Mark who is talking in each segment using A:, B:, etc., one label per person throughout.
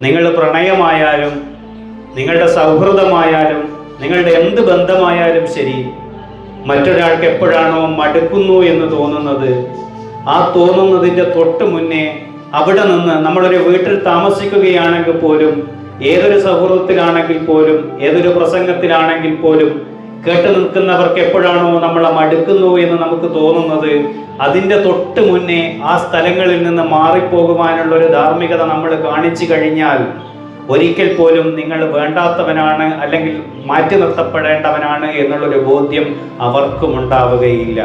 A: നിങ്ങൾ പ്രണയമായാലും നിങ്ങളുടെ സൗഹൃദമായാലും നിങ്ങളുടെ എന്ത് ബന്ധമായാലും ശരി മറ്റൊരാൾക്ക് എപ്പോഴാണോ മടുക്കുന്നു എന്ന് തോന്നുന്നത് ആ തോന്നുന്നതിന്റെ തൊട്ട് മുന്നേ അവിടെ നിന്ന് നമ്മളൊരു വീട്ടിൽ താമസിക്കുകയാണെങ്കിൽ പോലും ഏതൊരു സൗഹൃദത്തിലാണെങ്കിൽ പോലും ഏതൊരു പ്രസംഗത്തിലാണെങ്കിൽ പോലും കേട്ടു നിൽക്കുന്നവർക്ക് എപ്പോഴാണോ നമ്മളെ മടുക്കുന്നു എന്ന് നമുക്ക് തോന്നുന്നത് അതിന്റെ തൊട്ട് മുന്നേ ആ സ്ഥലങ്ങളിൽ നിന്ന് മാറിപ്പോകുവാനുള്ള ഒരു ധാർമ്മികത നമ്മൾ കാണിച്ചു കഴിഞ്ഞാൽ ഒരിക്കൽ പോലും നിങ്ങൾ വേണ്ടാത്തവനാണ് അല്ലെങ്കിൽ മാറ്റി നിർത്തപ്പെടേണ്ടവനാണ് എന്നുള്ളൊരു ബോധ്യം അവർക്കും ഉണ്ടാവുകയില്ല.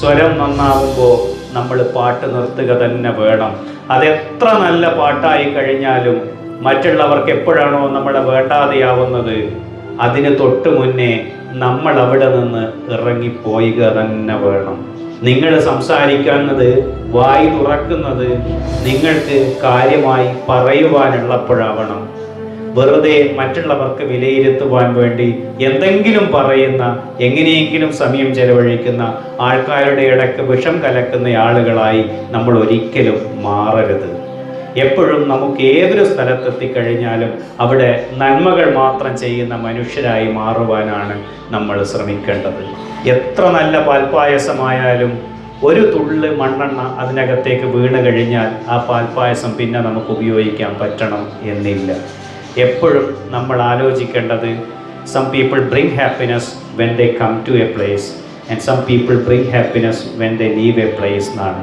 A: സ്വരം നന്നാവുമ്പോൾ നമ്മൾ പാട്ട് നിർത്തുക തന്നെ വേണം. അതെത്ര നല്ല പാട്ടായി കഴിഞ്ഞാലും മറ്റുള്ളവർക്ക് എപ്പോഴാണോ നമ്മളെ വേണ്ടാതെയാവുന്നത് അതിന് തൊട്ട് മുന്നേ നമ്മൾ അവിടെ നിന്ന് ഇറങ്ങിപ്പോയിക തന്നെ വേണം നിങ്ങൾ സംസാരിക്കുന്നത് വായി തുറക്കുന്നത് നിങ്ങൾക്ക് കാര്യമായി പറയുവാനുള്ളപ്പോഴാവണം. വെറുതെ മറ്റുള്ളവർക്ക് വിലയിരുത്തുവാൻ വേണ്ടി എന്തെങ്കിലും പറയുന്ന എങ്ങനെയെങ്കിലും സമയം ചെലവഴിക്കുന്ന ആൾക്കാരുടെ ഇടയ്ക്ക് വിഷം കലക്കുന്ന ആളുകളായി നമ്മൾ ഒരിക്കലും മാറരുത്. എപ്പോഴും നമുക്ക് ഏതൊരു സ്ഥലത്തെത്തിക്കഴിഞ്ഞാലും അവിടെ നന്മകൾ മാത്രം ചെയ്യുന്ന മനുഷ്യരായി മാറുവാനാണ് നമ്മൾ ശ്രമിക്കേണ്ടത്. എത്ര നല്ല പാൽപ്പായസമായാലും ഒരു തുള്ളി മണ്ണെണ്ണ അതിനകത്തേക്ക് വീണ് കഴിഞ്ഞാൽ ആ പാൽപ്പായസം പിന്നെ നമുക്ക് ഉപയോഗിക്കാൻ പറ്റണം എന്നില്ല. എപ്പോഴും നമ്മൾ ആലോചിക്കേണ്ടത് some people bring happiness when they come to a place and some people bring happiness when they leave a place എന്നാണ്.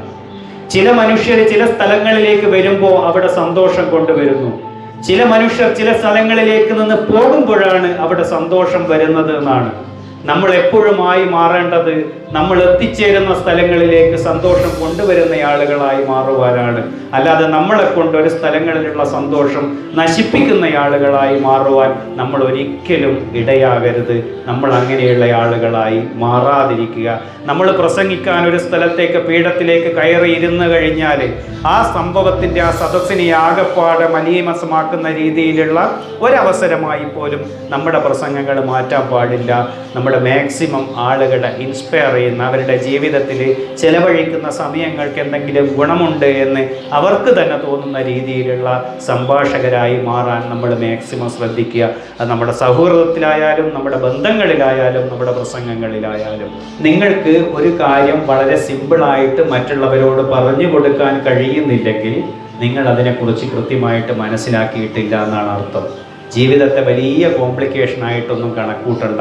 A: ചില മനുഷ്യർ ചില സ്ഥലങ്ങളിലേക്ക് വരുമ്പോൾ അവിടെ സന്തോഷം കൊണ്ടുവരുന്നു. ചില മനുഷ്യർ ചില സ്ഥലങ്ങളിലേക്ക് നിന്ന് പോകുമ്പോഴാണ് അവിടെ സന്തോഷം വരുന്നത് എന്നാണ്. നമ്മൾ എപ്പോഴുമായി മാറേണ്ടത് നമ്മൾ എത്തിച്ചേരുന്ന സ്ഥലങ്ങളിലേക്ക് സന്തോഷം കൊണ്ടുവരുന്ന ആളുകളായി മാറുവാനാണ്. അല്ലാതെ നമ്മളെ കൊണ്ട് ഒരു സ്ഥലങ്ങളിലുള്ള സന്തോഷം നശിപ്പിക്കുന്ന ആളുകളായി മാറുവാൻ നമ്മൾ ഒരിക്കലും ഇടയാകരുത്. നമ്മൾ അങ്ങനെയുള്ള ആളുകളായി മാറാതിരിക്കുക. നമ്മൾ പ്രസംഗിക്കാൻ ഒരു സ്ഥലത്തേക്ക് പീഠത്തിലേക്ക് കയറി ഇരുന്ന് കഴിഞ്ഞാൽ ആ സംഭവത്തിന്റെ ആ സദസ്സിനെ ആകപ്പാടെ മലീമസമാക്കുന്ന രീതിയിലുള്ള ഒരവസരമായി പോലും നമ്മുടെ പ്രസംഗങ്ങൾ മാറ്റാൻ പാടില്ല. നമ്മുടെ മാക്സിമം ആളുകളെ ഇൻസ്പയർ ചെയ്യുന്ന അവരുടെ ജീവിതത്തിൽ ചെലവഴിക്കുന്ന സമയങ്ങൾക്ക് എന്തെങ്കിലും ഗുണമുണ്ട് എന്ന് അവർക്ക് തന്നെ തോന്നുന്ന രീതിയിലുള്ള സംഭാഷകരായി മാറാൻ നമ്മൾ മാക്സിമം ശ്രദ്ധിക്കുക. അത് നമ്മുടെ സൗഹൃദത്തിലായാലും നമ്മുടെ ബന്ധങ്ങളിലായാലും നമ്മുടെ പ്രസംഗങ്ങളിലായാലും. നിങ്ങൾക്ക് ഒരു കാര്യം വളരെ സിമ്പിളായിട്ട് മറ്റുള്ളവരോട് പറഞ്ഞു കൊടുക്കാൻ കഴിയുന്നില്ലെങ്കിൽ നിങ്ങൾ അതിനെക്കുറിച്ച് കൃത്യമായിട്ട് മനസ്സിലാക്കിയിട്ടില്ല എന്നാണ് അർത്ഥം. ജീവിതത്തെ വലിയ കോംപ്ലിക്കേഷനായിട്ടൊന്നും കണക്കൂട്ടണ്ട.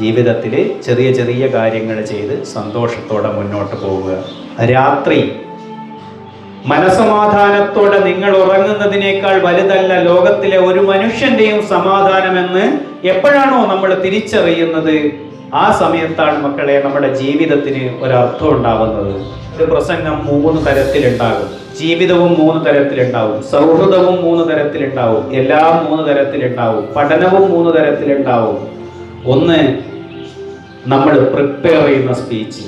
A: ജീവിതത്തിൽ ചെറിയ ചെറിയ കാര്യങ്ങൾ ചെയ്ത് സന്തോഷത്തോടെ മുന്നോട്ട് പോവുക. രാത്രി. മനസമാധാനത്തോടെ നിങ്ങൾ ഉറങ്ങുന്നതിനേക്കാൾ വലുതല്ല ലോകത്തിലെ ഒരു മനുഷ്യന്റെയും സമാധാനമെന്ന് എപ്പോഴാണോ നമ്മൾ തിരിച്ചറിയുന്നത്. ആ സമയത്താണ് മക്കളെ നമ്മുടെ ജീവിതത്തിന് ഒരർത്ഥം ഉണ്ടാവുന്നത്. ഒരു പ്രസംഗം മൂന്ന് തരത്തിലുണ്ടാകും. ജീവിതവും മൂന്ന് തരത്തിലുണ്ടാവും. സൗഹൃദവും മൂന്ന് തരത്തിലുണ്ടാവും. എല്ലാം മൂന്ന് തരത്തിലുണ്ടാവും. പഠനവും മൂന്ന് തരത്തിലുണ്ടാവും. ഒന്ന് നമ്മൾ പ്രിപ്പയർ ചെയ്യുന്ന സ്പീച്ച്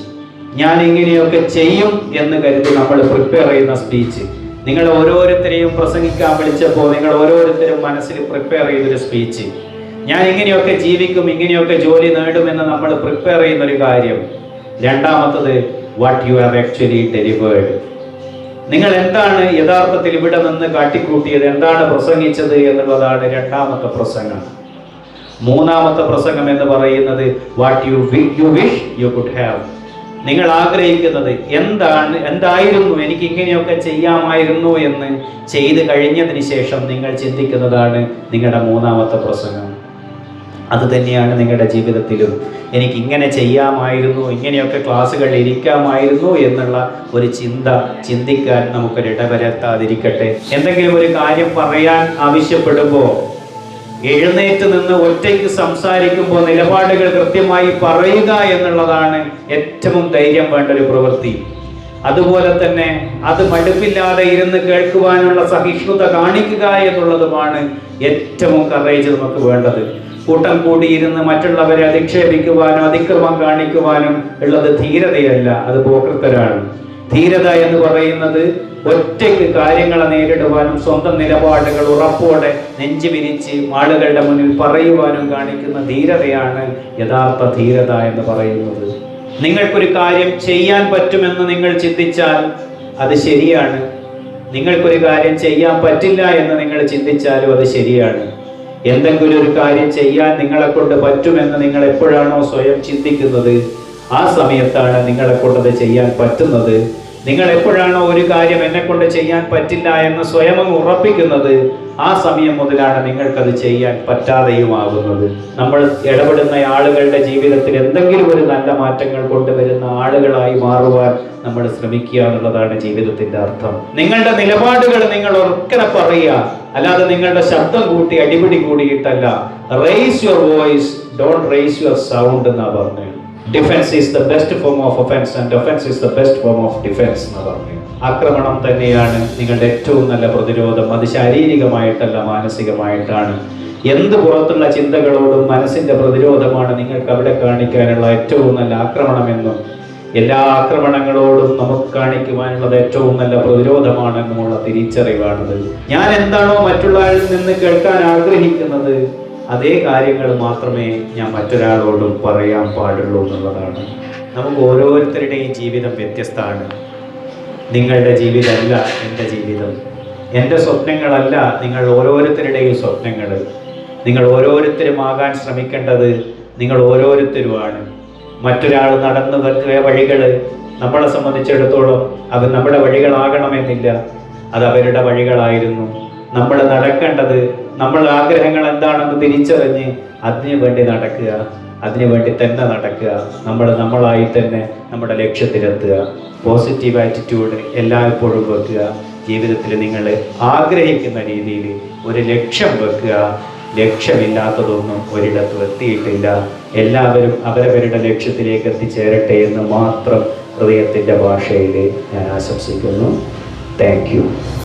A: ഞാൻ ഇങ്ങനെയൊക്കെ ചെയ്യും എന്ന് കരുതി നമ്മൾ പ്രിപ്പയർ ചെയ്യുന്ന സ്പീച്ച് നിങ്ങൾ ഓരോരുത്തരെയും പ്രസംഗിക്കാൻ വിളിച്ചപ്പോൾ നിങ്ങൾ ഓരോരുത്തരും മനസ്സിൽ പ്രിപ്പയർ ചെയ്തൊരു സ്പീച്ച് ഞാൻ ഇങ്ങനെയൊക്കെ ജീവിക്കും ഇങ്ങനെയൊക്കെ ജോലി നേടുമെന്ന് നമ്മൾ പ്രിപ്പയർ ചെയ്യുന്ന ഒരു കാര്യം. രണ്ടാമത്തത് what you have actually delivered നിങ്ങൾ എന്താണ് യഥാർത്ഥത്തിൽ ഇവിടെ നിന്ന് കാട്ടിക്കൂട്ടിയത് എന്താണ് പ്രസംഗിച്ചത് എന്നുള്ളതാണ് രണ്ടാമത്തെ പ്രസംഗം. മൂന്നാമത്തെ പ്രസംഗം എന്ന് പറയുന്നത് what you you wish you could have നിങ്ങൾ ആഗ്രഹിക്കുന്നത് എന്താണ് എന്തായിരുന്നു എനിക്ക് ഇങ്ങനെയൊക്കെ ചെയ്യാമായിരുന്നു എന്ന് ചെയ്ത് കഴിഞ്ഞതിന് ശേഷം നിങ്ങൾ ചിന്തിക്കുന്നതാണ് നിങ്ങളുടെ മൂന്നാമത്തെ പ്രസംഗം. അത് തന്നെയാണ് നിങ്ങളുടെ ജീവിതത്തിലും എനിക്ക് ഇങ്ങനെ ചെയ്യാമായിരുന്നു ഇങ്ങനെയൊക്കെ ക്ലാസ്സുകളിൽ ഇരിക്കാമായിരുന്നു എന്നുള്ള ഒരു ചിന്ത ചിന്തിക്കാൻ നമുക്കൊരു ഇടവരുത്താതിരിക്കട്ടെ എന്തെങ്കിലും ഒരു കാര്യം പറയാൻ ആവശ്യപ്പെടുമ്പോൾ എഴുന്നേറ്റ് നിന്ന് ഒറ്റയ്ക്ക് സംസാരിക്കുമ്പോൾ നിലപാടുകൾ കൃത്യമായി പറയുക എന്നുള്ളതാണ് ഏറ്റവും ധൈര്യം വേണ്ട ഒരു പ്രവൃത്തി. അതുപോലെ തന്നെ അത് മടുപ്പില്ലാതെ ഇരുന്ന് കേൾക്കുവാനുള്ള സഹിഷ്ണുത കാണിക്കുക എന്നുള്ളതുമാണ് ഏറ്റവും കറേജ് നമുക്ക് വേണ്ടത്. കൂട്ടം കൂടിയിരുന്ന് മറ്റുള്ളവരെ അധിക്ഷേപിക്കുവാനും അതിക്രമം കാണിക്കുവാനും ഉള്ളത് ധീരതയല്ല അത് പോക്കൃത്തരാണ് ധീരത എന്ന് പറയുന്നത് ഒറ്റയ്ക്ക് കാര്യങ്ങളെ നേരിടുവാനും സ്വന്തം നിലപാടുകൾ ഉറപ്പോടെ നെഞ്ചു വിരിച്ച് ആളുകളുടെ മുന്നിൽ പറയുവാനും കാണിക്കുന്ന ധീരതയാണ് യഥാർത്ഥ ധീരത എന്ന് പറയുന്നത്. നിങ്ങൾക്കൊരു കാര്യം ചെയ്യാൻ പറ്റുമെന്ന് നിങ്ങൾ ചിന്തിച്ചാൽ അത് ശരിയാണ്. നിങ്ങൾക്കൊരു കാര്യം ചെയ്യാൻ പറ്റില്ല എന്ന് നിങ്ങൾ ചിന്തിച്ചാലും അത് ശരിയാണ്. എന്തെങ്കിലും ഒരു കാര്യം ചെയ്യാൻ നിങ്ങളെ കൊണ്ട് പറ്റുമെന്ന് നിങ്ങൾ എപ്പോഴാണോ സ്വയം ചിന്തിക്കുന്നത് ആ സമയത്താണ് നിങ്ങളെ കൊണ്ടത് ചെയ്യാൻ പറ്റുന്നത്. നിങ്ങൾ എപ്പോഴാണോ ഒരു കാര്യം എന്നെ കൊണ്ട് ചെയ്യാൻ പറ്റില്ല എന്ന് സ്വയം അങ്ങ് ഉറപ്പിക്കുന്നത് ആ സമയം മുതലാണ് നിങ്ങൾക്കത് ചെയ്യാൻ പറ്റാതെയുമാകുന്നത്. നമ്മൾ ഇടപെടുന്ന ആളുകളുടെ ജീവിതത്തിൽ എന്തെങ്കിലും ഒരു നല്ല മാറ്റങ്ങൾ കൊണ്ടുവരുന്ന ആളുകളായി മാറുവാൻ നമ്മൾ ശ്രമിക്കുക എന്നുള്ളതാണ് ജീവിതത്തിന്റെ അർത്ഥം. നിങ്ങളുടെ നിലപാടുകൾ നിങ്ങൾ ഉറക്കനെ പറയുക. അല്ലാതെ നിങ്ങളുടെ ശബ്ദം കൂട്ടി അടിപിടി കൂടിയിട്ടല്ല. Raise your voice don't raise your sound എന്നാ പറഞ്ഞു defence is the best form of offence and offence is the best form of defence എന്ന് പറഞ്ഞു. ആക്രമണം തന്നെയാണ് നിങ്ങളുടെ ഏറ്റവും നല്ല പ്രതിരോധം. അത് ശാരീരികമായിട്ടല്ല മാനസികമായിട്ടാണ്. എന്ത് പുറത്തുള്ള ചിന്തകളോടും മനസ്സിന്റെ പ്രതിരോധമാണ് നിങ്ങൾക്ക് അവിടെ കാണിക്കാനുള്ള ഏറ്റവും നല്ല ആക്രമണമെന്നും എല്ലാ ആക്രമണങ്ങളോടും നമുക്ക് കാണിക്കുവാനുള്ളത് ഏറ്റവും നല്ല പ്രതിരോധമാണെന്നുമുള്ള തിരിച്ചറിവാണത്. ഞാൻ എന്താണോ മറ്റുള്ളവരിൽ നിന്ന് കേൾക്കാൻ ആഗ്രഹിക്കുന്നത് അതേ കാര്യങ്ങൾ മാത്രമേ ഞാൻ മറ്റൊരാളോടും പറയാൻ പാടുള്ളൂ എന്നുള്ളതാണ്. നമുക്ക് ഓരോരുത്തരുടെയും ജീവിതം വ്യത്യസ്തമാണ്. നിങ്ങളുടെ ജീവിതമല്ല എന്റെ ജീവിതം. എന്റെ സ്വപ്നങ്ങളല്ല നിങ്ങൾ ഓരോരുത്തരുടെയും സ്വപ്നങ്ങൾ. നിങ്ങൾ ഓരോരുത്തരും ആകാൻ ശ്രമിക്കേണ്ടത് നിങ്ങൾ ഓരോരുത്തരുമാണ്. മറ്റൊരാൾ നടന്നു വഴികൾ നമ്മളെ സംബന്ധിച്ചിടത്തോളം അത് നമ്മുടെ വഴികളാകണമെന്നില്ല. അത് അവരുടെ വഴികളായിരുന്നു. നമ്മൾ നടക്കേണ്ടത് നമ്മൾ ആഗ്രഹങ്ങൾ എന്താണെന്ന് തിരിച്ചറിഞ്ഞ് അതിനു വേണ്ടി നടക്കുക അതിനു വേണ്ടി തന്നെ നടക്കുക നമ്മൾ നമ്മളായി തന്നെ നമ്മുടെ ലക്ഷ്യത്തിലെത്തുക പോസിറ്റീവ് ആറ്റിറ്റ്യൂഡ് എല്ലായ്പ്പോഴും വെക്കുക ജീവിതത്തിൽ നിങ്ങൾ ആഗ്രഹിക്കുന്ന രീതിയിൽ ഒരു ലക്ഷ്യം വെക്കുക. ലക്ഷ്യമില്ലാത്തതൊന്നും ഒരിടത്തും എത്തിയിട്ടില്ല. എല്ലാവരും അവരവരുടെ ലക്ഷ്യത്തിലേക്ക് എത്തിച്ചേരട്ടെ എന്ന് മാത്രം ഹൃദയത്തിന്റെ ഭാഷയിൽ ഞാൻ ആശംസിക്കുന്നു. താങ്ക്